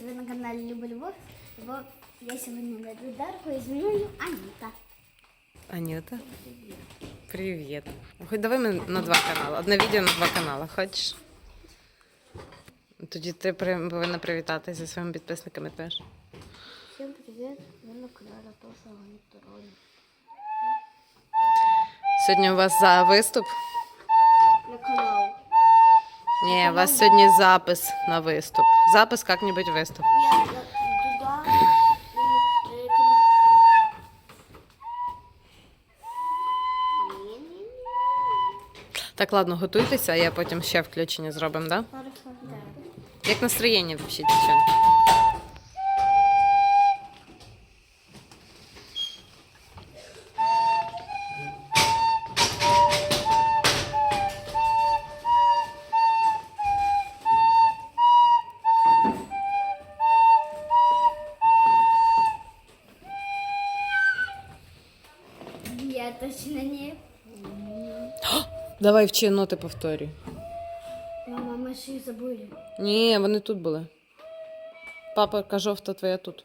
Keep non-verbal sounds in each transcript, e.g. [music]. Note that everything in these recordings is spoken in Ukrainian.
ви на каналі Люба Любов. Бо я сьогодні веду Дарку і зі мною Аніта. Анюта. Привіт. Хоч давай ми на два канали. Одне відео на два канали. Хочеш? Тоді ти при- повинна привітатися зі своїми підписниками теж. Всім привіт, ви на каналі Тоша Ганітороні. Сьогодні у вас за виступ? Ні, у вас сьогодні запис на виступ. Запис як-небудь виступ. Туда. Так, ладно, готуйтеся, а я потім ще включення зробимо, да? Як настроєння взагалі, дівчонки? Давай вчи ноти повторюй. Мама, ми ще їх забули. Ні, вони тут були. Папа кажовта твоя тут.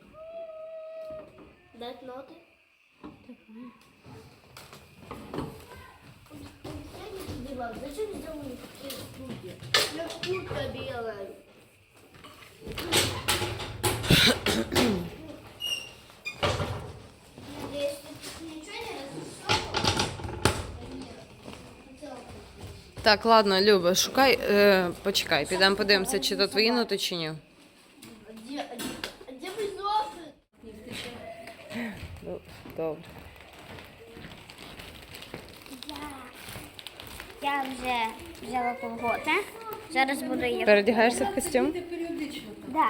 Так, ладно, Люба, шукай, е, почекай, підемо подивимося, чи то твої ноти, чи ні. Ну, Добре. Я вже взяла колготи. Зараз буду їх. Передягаєшся в костюм? Да.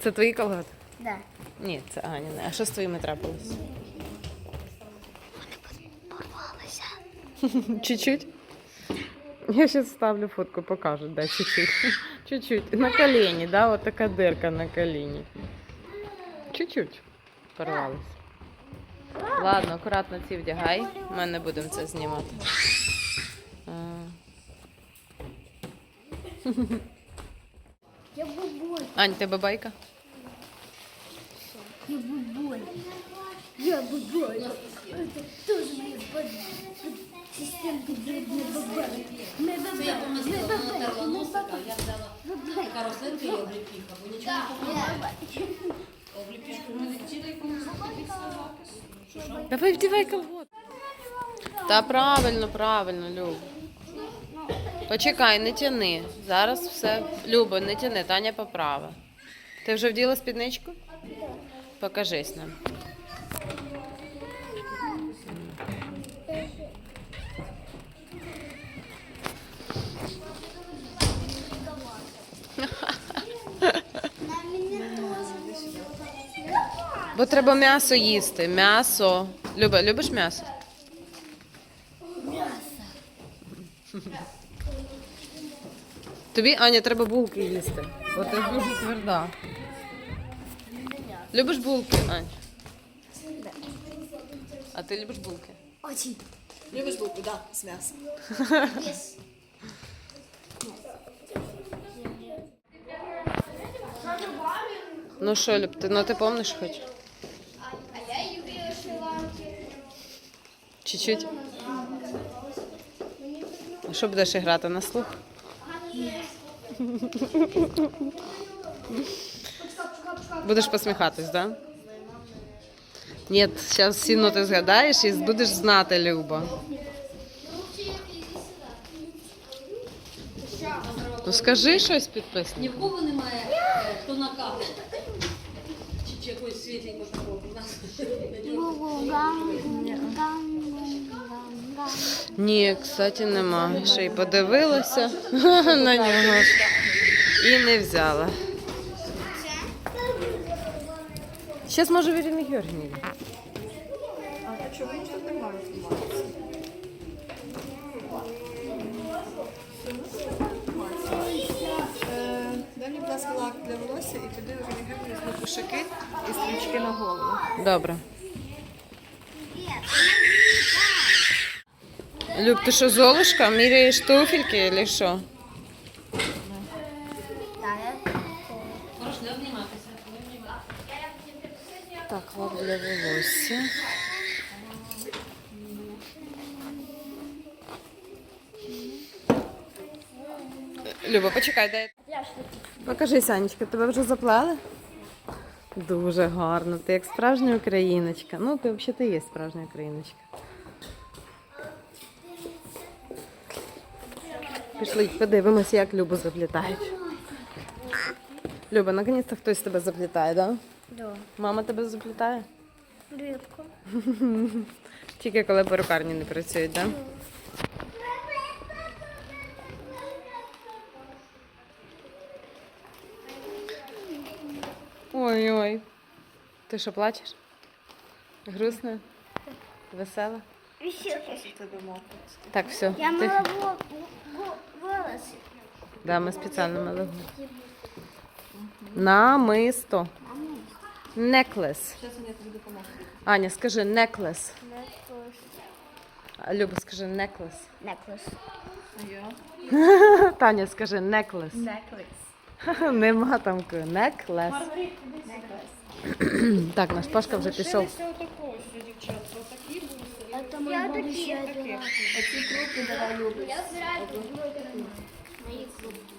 Це твої колготи? Да. Ні, це Аніна. А що з твоїми трапилось? [laughs] Чуть-чуть? Я сейчас ставлю фотку, покажу, да, чуть-чуть. [laughs] Чуть-чуть. На колені, да, от така дирка на коліні. Чуть-чуть порвалась. Ладно, акуратно ці вдягай. Ми не будемо це знімати. А, Я бубуль. Ань, тебе байка? Я бубуль. Я бубуль. Это тоже моя под- под- системка дрібної бабари. Ми бабари. Ми бабари. Ми бабари. Така рослинка є обліпіха, бо нічого не допомагає. Обліпішку ми відтіли якомусь запис. Давай вдівай колгот. Та правильно, правильно, Люб. Почекай, не тяни. Зараз все. Люба, не тяни, Таня поправи. Ти вже вділа спідничку? Покажись нам. Бо треба м'ясо їсти. М'ясо. Люба, любиш м'ясо? [laughs] Тобі, Аня, треба булки їсти. Бо ти дуже тверда. Любиш булки, Ань? А ти любиш булки? Очень. Любиш булку, так, з м'ясом. Ну що, Люб, ти, ну ти помниш хоч? Чуть-чуть. А що будеш грати на слух? Будеш посміхатись, так? Да? Ні, зараз всі ноти згадаєш і будеш знати, Люба. Ну скажи щось Ні підписник. в кого немає, хто на каву. Чи, світленьку такого у нас. Ні, кстати, нема. Ще й подивилася [laughs] на нього і не взяла. Зараз може в Ірини Георгіївні. Е, Дай мені, будь ласка, лак для волосся і туди оригами візьму кошики і стрічки на голову. Добре. Люб, ти що, Золушка? Міряєш туфельки чи що? Так, лак для волосся. Люба, почекай, дай. Покажи, Санечка, тебе вже заплели? Дуже гарно. Ти як справжня україночка. Ну, ти взагалі ти є справжня україночка. Пішли, подивимося, як Любу заплітають. Люба, наконець-то хтось тебе заплітає, так? Да? Да. Мама тебе заплітає? Рибку. [laughs] Тільки коли перукарні не працюють, так? Да? Ой-ой. Ти що плачеш? Грустно? Весела? Так, все. Я мила во- во- Да, ми спеціально мали губ. Намисто. Неклес. Аня, скажи неклес. Necklace. Люба, скажи неклес. Я? [laughs] Таня, скажи неклес. Necklace. [laughs] Нема там. Неклес. Так, наш Пашка вже пішов. Я моего такі. ще Такі. одягаю. Оці крупи давай любиш. Я збираю мої крупки.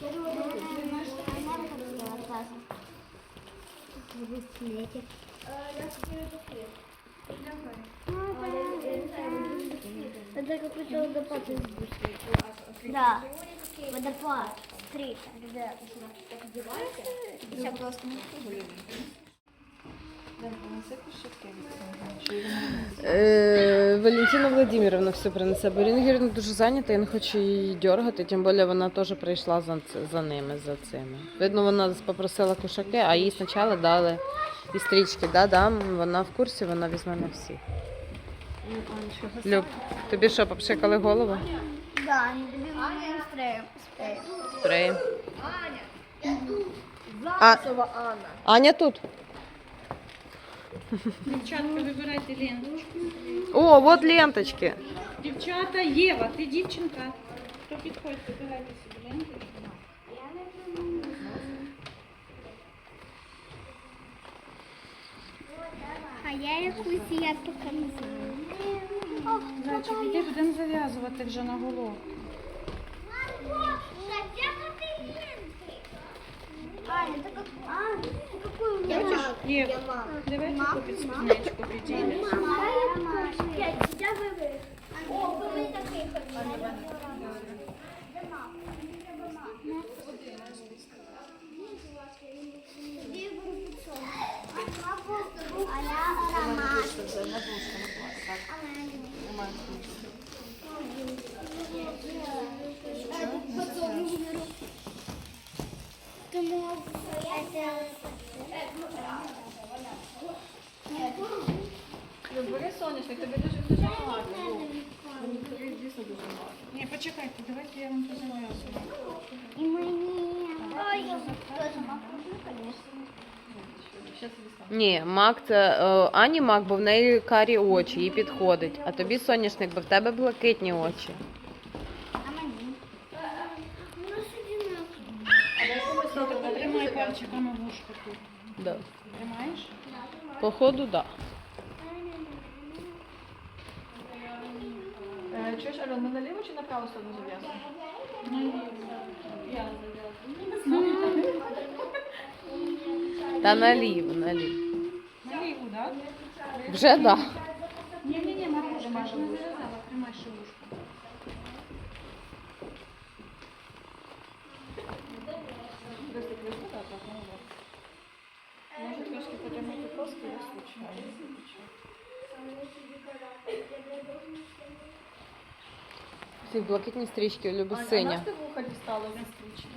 Я Я. Это какой-то водопад из бусин. Да, водопад. Три, ребята. Так одевайте. Я просто не Е, Валентина Владимировна все принесе. Бо Ірина Гірівна дуже зайнята, я не хочу її дергати, тим більше вона теж прийшла за, за ними, за цими. Видно, вона попросила кошаки, а їй спочатку дали і стрічки. Да, дам, вона в курсі, вона візьме на всіх. Люб, тобі що, попшикали голову? Да, спреем. Спреем. Спрей. А, Аня тут. Дівчатка, вибирайте ленточку. О, от ленточки. Дівчата, Єва, ти дівчинка. Хто підходить, вибирайте собі ленточку. А я якусь я поки не знаю. Зайчик, іди будемо зав'язувати вже на голову. Аня, ты как... А, ты какую у меня маг? Єва, Я маг. давайте Маг. купить спідничку підійдемо. Мама, я маг. Я тебя выберу. О, вы мне такие хотите. А я аромат. Ты мог Бери соняшник, тобі дуже дуже гарно. Тобі дійсно дуже гарно. Ні, почекайте, давайте я вам конечно. Щас тобі стану. Ні, мак це е, Ані мак, бо в неї карі очі, їй підходить. А тобі соняшник, бо в тебе блакитні очі. А мне? Ну, сиди А дай комусь на тебе Тримай пальчиками вушко тут. Да. Тримаєш? Походу, так. Е, Чуєш, Альон, ми наліво чи направо сторону зав'язуємо? Я зав'язую. Да. Та наліво, наліво. Наліву, так? Вже да. Ні-ні-ні, Маша не зав'язала, тримай ще вушко. Ці блакитні стрічки, люби А на синя. що ти вуха дістала на стрічки?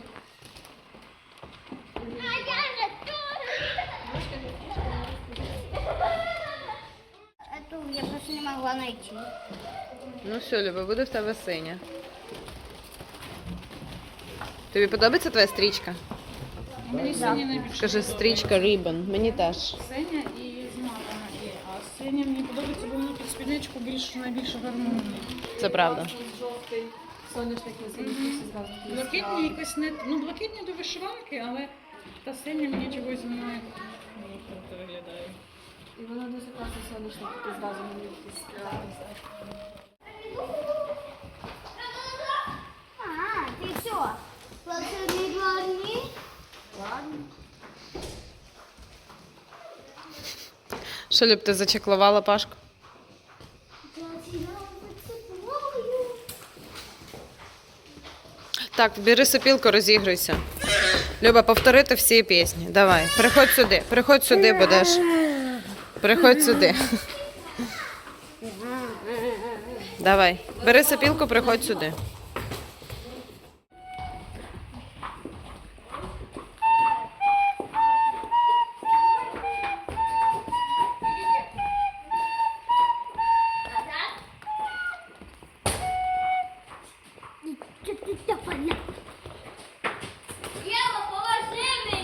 Эту я просто не могла найти. Ну все, Люба, буде в тебе синя. Тобі подобається твоя стрічка? Мені синя найбільше. Скажи, стрічка Ribbon. Мені теж. Синя синя мені подобається, бо воно під спідничку більш найбільше гармонії. Це правда. Жовтий соняшник на сонячниці зразу. Блакитні якось не ну блакитні до вишиванки, але та синя мені чогось немає. Виглядає. І вона дуже класно соняшник зразу мені якийсь яскравий. А, ты что? Платили главни? Ладно. Що, Люб, ти зачеклувала Пашку? Так, бери сопілку, розігруйся. Люба, повторити всі пісні. Давай, приходь сюди, приходь сюди, будеш. Приходь сюди. Давай, бери сопілку, приходь сюди.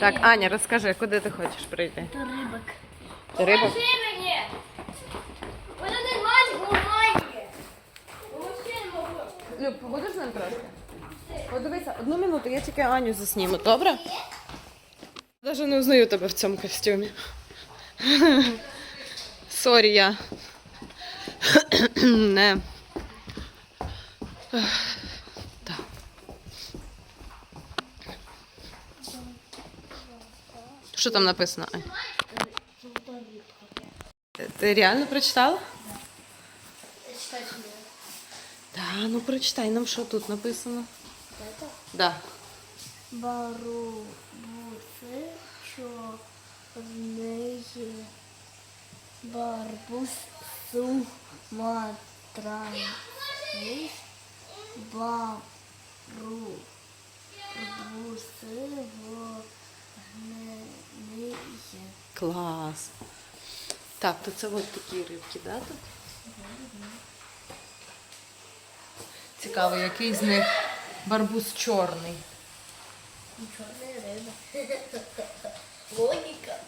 Так, Аня, розкажи, куди ти хочеш прийти? Это рыбок. Ти рибок? Положи меня. Вот этот мальчик маленький. Положи его. Люб, побудеш з ним трошки? Подивися, одну минуту, я тільки Аню засніму, добре? Навіть не узнаю тебе в цьому костюмі. [laughs] Сорі, я. [clears throat] Не. Що там написано, Ань? Ти- реально прочитала? Так, ну прочитай нам, що тут написано. Да. Бару буси, чорний барбус суматранний бару буси вогнений. Клас. Так, то це от такі рибки, да, тут? Цікаво, який з них барбуз чорний. Чорна риба. [laughs] Логіка.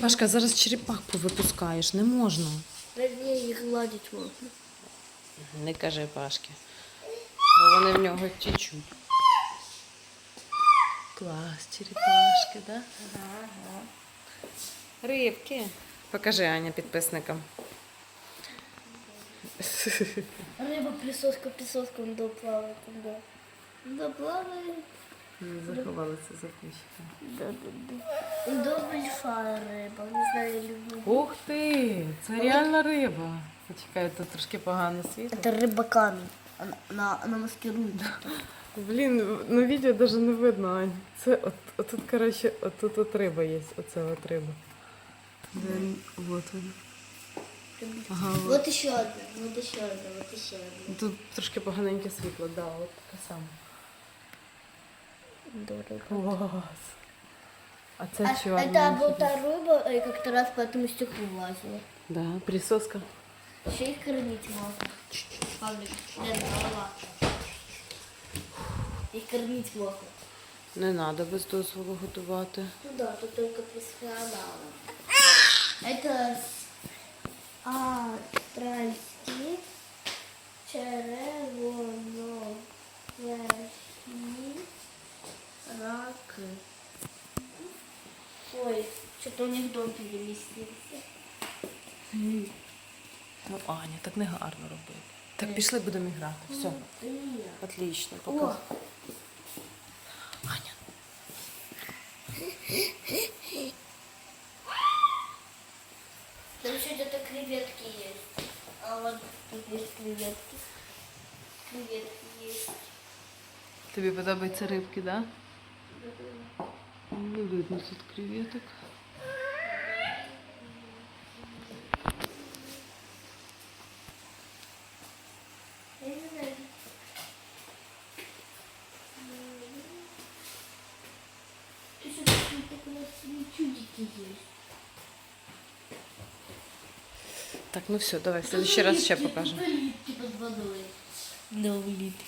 Пашка, зараз черепах повипускаєш, не можна. Їх гладить можна. Не кажи Пашки. Бо вони в нього тічуть. Клас, черепашки, да? Ага. Рибки. Покажи Аня підписникам. Риба присоска, присоска, он доплаває туди. Доплаває. Заховалися за кущиком. Да, да, да. До риба, не знаю, люблю. Ух ти! Це реальна риба. Почекай, тут трошки погано світло. Это рыба камень. Она, она, она маскирует. Блін, ну відео навіть не видно, Ань. Це от, от тут, коротше, от тут от риба є, оце от риба. Де, вот вона. Ага, от. Вот еще одна, вот еще одна, вот еще одна. Тут трошки поганеньке світло, да, от таке саме. Дорого. Клас. А це А, чорна. это вот та рыба, я как-то раз по этому стеклу лазила. Да, присоска. Еще их кормить можно. Павлик, не Их кормить можно. Не треба без дозволу готувати. Ну да, тут только профессионалы. Это австральский червоно рак. Ой, что-то у них дом переместился. Ну, Аня, так не гарно робити. Так, пішли, будемо грати. Все, отлично, пока. Аня. там еще где-то креветки есть. А вот тут есть креветки. Креветки есть. Тобі подобаються рибки, так? Да? Не видно тут креветок. Так, ну все, давай, в следующий раз ще покажемо. Улитки под водой. Да, улитки.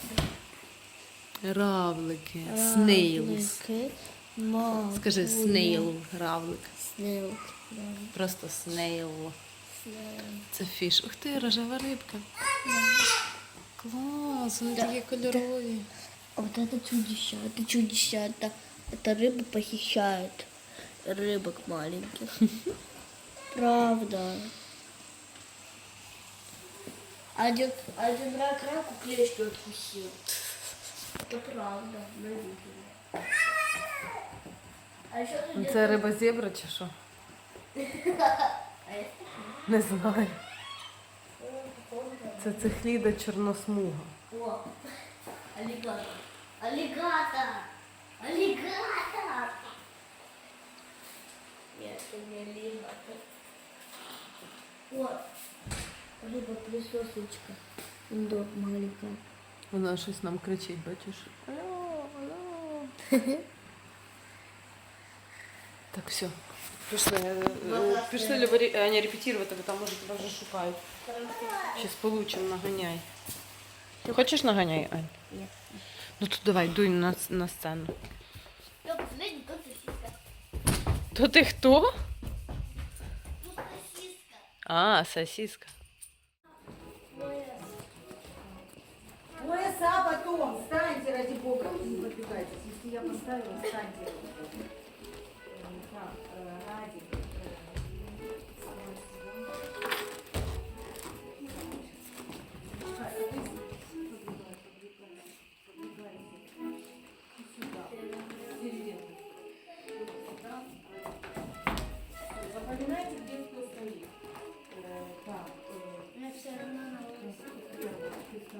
Равлики, снейлс. Скажи Скажи снейл, равлик. Снейл. Просто снейл. Це фіш. Ух ти, рожева рибка. Клас, вони такі кольорові. А вот это чудище, это чудище, это, это рыба похищает рыбок маленьких. [laughs] Правда. Один, один рак раку клещку откусил. Это правда, мы видели. А еще тут Це риба зебра чи що? [laughs] Не знаю. Це цихліда чорносмуга. О, [laughs] аллигатор. Аллигатор! Аллигатор! Не аллигатор. О, рыба присосочка. Индор маленькая. Вона щось нам кричить, бачиш? Алло, алло. [laughs] Так, все. Пішли, пішли Аня репетувати, бо там може тебе вже шукають. Щас получим, наганяй. Ти хочеш наганяй, Ань? Ні. Ну то давай, дуй на, на сцену. Сосиска. То ти хто? Сосиска. А, сосиска. Пояса потом, встаньте ради бога, не подвигайтесь. Если я поставила, встаньте. Э, Так, э, ради. Запоминайте,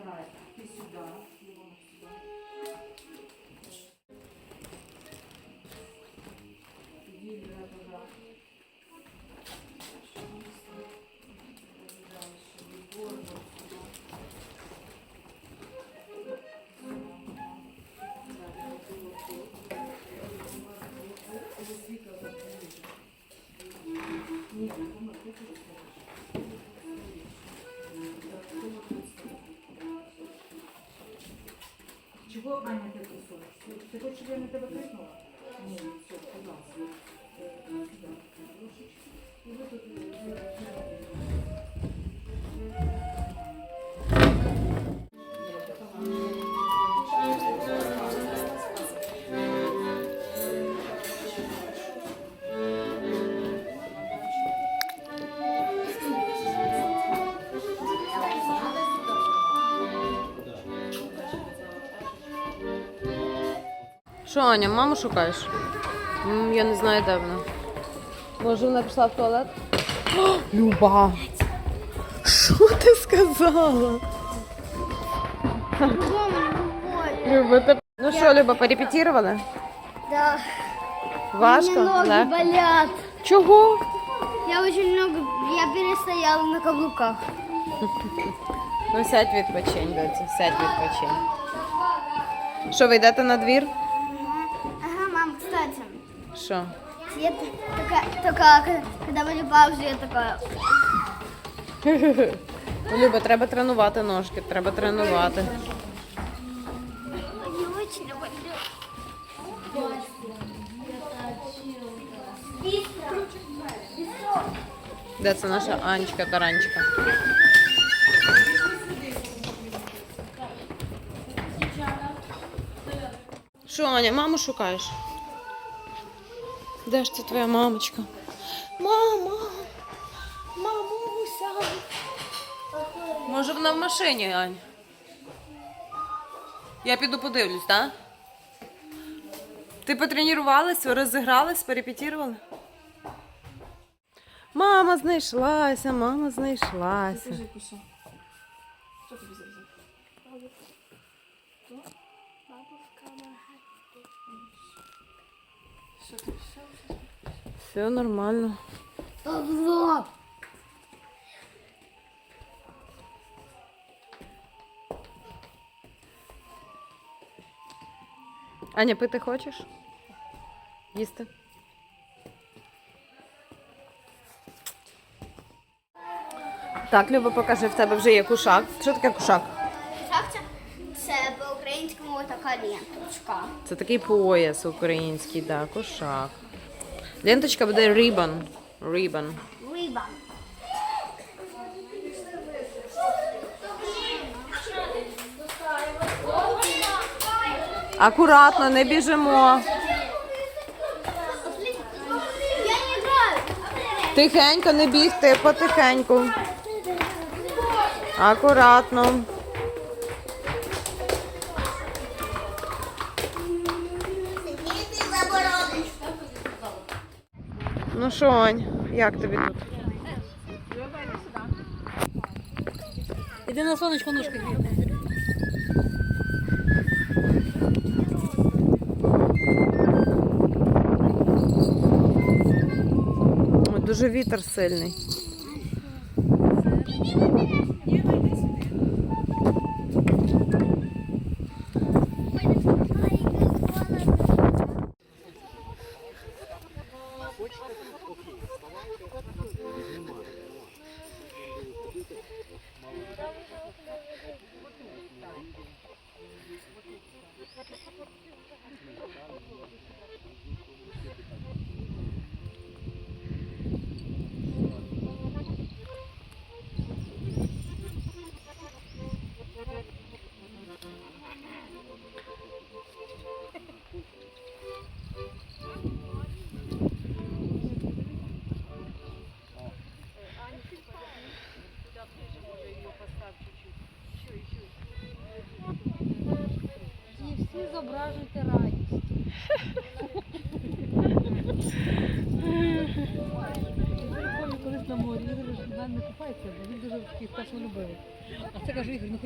ты сюда, сюда. Тусуешь? Ты хочешь, я на тебе крикнула? Що, Аня, маму шукаєш? М, Я не знаю, де вона. Може, вона пішла в туалет? О, [gasps] Люба! Що ти сказала? Люба, ти... Ну що, Люба, порепетірували? Да. Важко? У меня ноги Да? болят. Чого? Я очень много, я перестояла на каблуках. Ну сядь відпочинь, доці, сядь відпочинь. Що, ви йдете на двір? Що? я такая, только когда были паузы, я такая, [laughs] Ну, Люба, треба тренувати ножки, треба тренувати. Де це наша Анечка Таранчика? Що, Аня, маму шукаєш? Де ж це твоя мамочка? Мама! Мамуся! Може вона в машині, Ань? Я піду подивлюсь, так? Ти потренувалась, розігралась, перепетірувала? Мама знайшлася, мама знайшлася. Що тобі зараз? Що ти? Все нормально. Павло! Аня, пити хочеш? Їсти? Так, Люба, покажи, в тебе вже є кушак. Що таке кушак? Шахтя, це по-українському така ленточка. Це такий пояс український, да, кушак. Ленточка буде ribbon. Ribbon. Риба. Акуратно, не біжимо. Тихенько не бігти, потихеньку. Акуратно. Що, Ань, як тобі тут? Іди на сонечко ножки гріти. Дуже вітер сильний.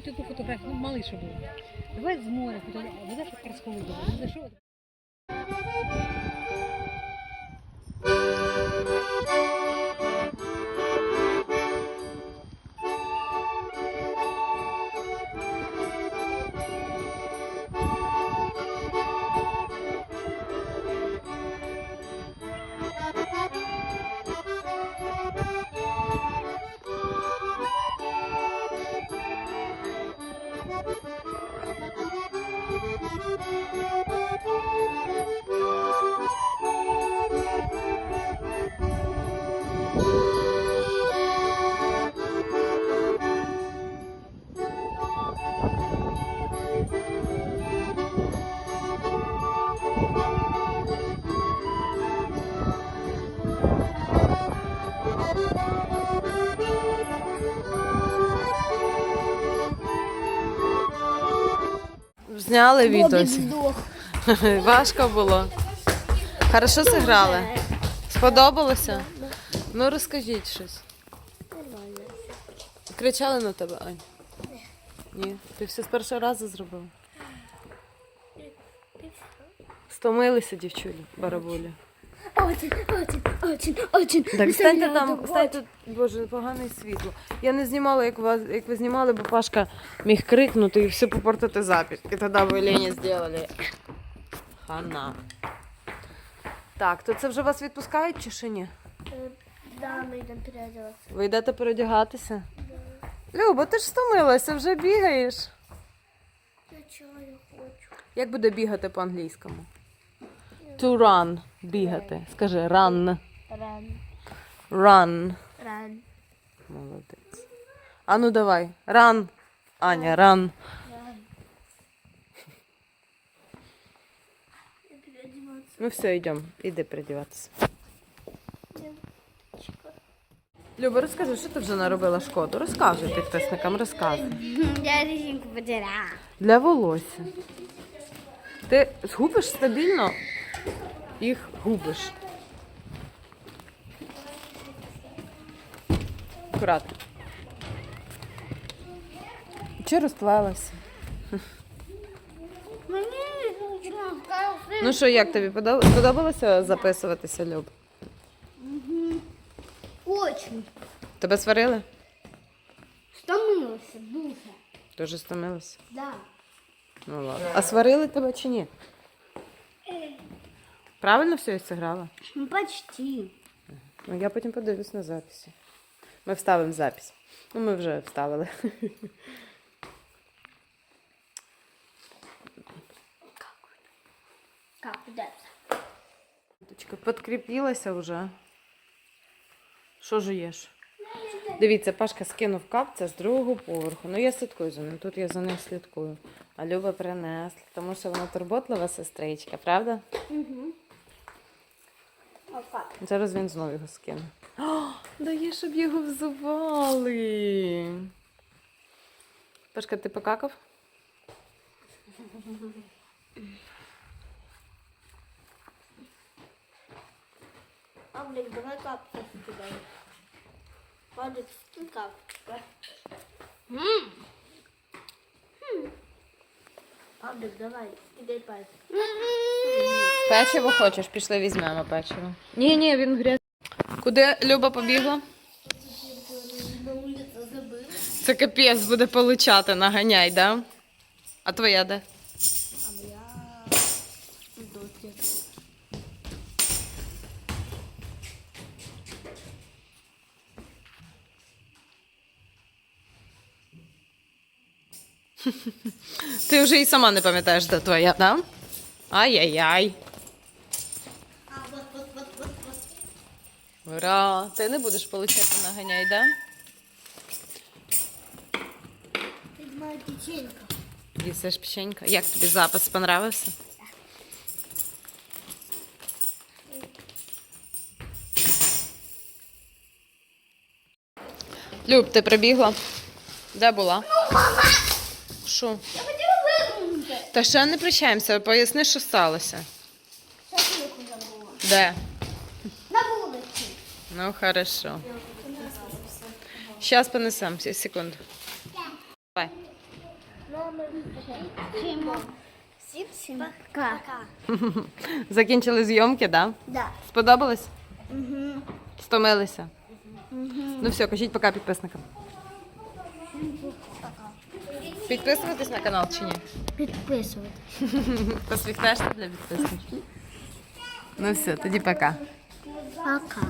Кажу, Ігор, ну хоч одну фотографію, ну малий що був. Давай з моря, хоч одну. А ведеш Зняли відео. [laughs] Важко було. Хорошо зіграли. Сподобалося? Ну розкажіть щось. Кричали на тебе, Ань? Ні. Ти все з першого разу зробив? Стомилися дівчулі, барабулі. Очень, очень, очень, очень. Так, станьте там, станьте, боже, погане світло. Я не знімала, як вас, як ви знімали, бо Пашка міг крикнути і все попортити запись. І тоді ви Лені зробили. Хана. Так, то це вже вас відпускають чи ще ні? Да, мы идем переодеваться. Ви йдете переодягатися? Люба, ти ж стомилася, вже бігаєш. Я чаю хочу. Як буде бігати по-англійському? To run. Бігати. Скажи run. Ран, Run. ран, Молодець. А ну давай. Run. Аня, run. Ну все, йдемо. Іди передіватися. Девочка. Люба, розкажи, що ти вже наробила шкоду? Розкажи підписникам, розказуй. [laughs] Я резинку потеряла. Для волосся. Ти губиш стабільно, їх губиш. Акуратно. Чи розплелася? Сказала, Ну що, як тобі подоб- подобалося записуватися, Люб? Очень. Тебе сварили? Стомился, душа. Дуже стомилася. Да. Ну ладно. А сварили тебе чи ні? Правильно все зіграла? Ну, почти. Ну, я потім подивлюсь на записі. Ми вставимо запись. Ну, ми вже вставили. Как? Дочка, Подкріпілася вже. Що жуєш? Дивіться, Пашка скинув капця з другого поверху. Ну я слідкую за ним. Тут я за ним слідкую. А Люба принесла, тому що вона турботлива сестричка, правда? Угу. Опа. Зараз він знову його скине. О, дає, щоб його взували. Пашка, ти покакав? Павлик, давай капку кидай. Павлик, скинь капку. Павлик, давай, кидай пальцы. Печиво хочеш? Пішли візьмемо печиво. Ні, ні, він грязь. Куди Люба побігла? Це капець буде получати, наганяй, да? А твоя де? А моя... Доски. Ти вже і сама не пам'ятаєш, де твоя, да? Ай-яй-яй. Ура! Ти не будеш получати наганяй, да? Ты моя печенька. Їсиш печенька. Як тобі запис понравився? Люб, ти прибігла? Де була? Що? Я хотела выглянуть. Та ще не прощаємося, поясни, що сталося. Сейчас я их забыла. Де? Ну, хорошо. Зараз понесемо, секунду. Давай. Всім всім пока. Закінчили зйомки, да? Да. Сподобалось? Угу. Стомилися? Ну все, кажіть пока підписникам. Підписуватись на канал чи ні? Підписувати. [laughs] Посвіхнешся для підписників. Ну все, тоді пока. Пока.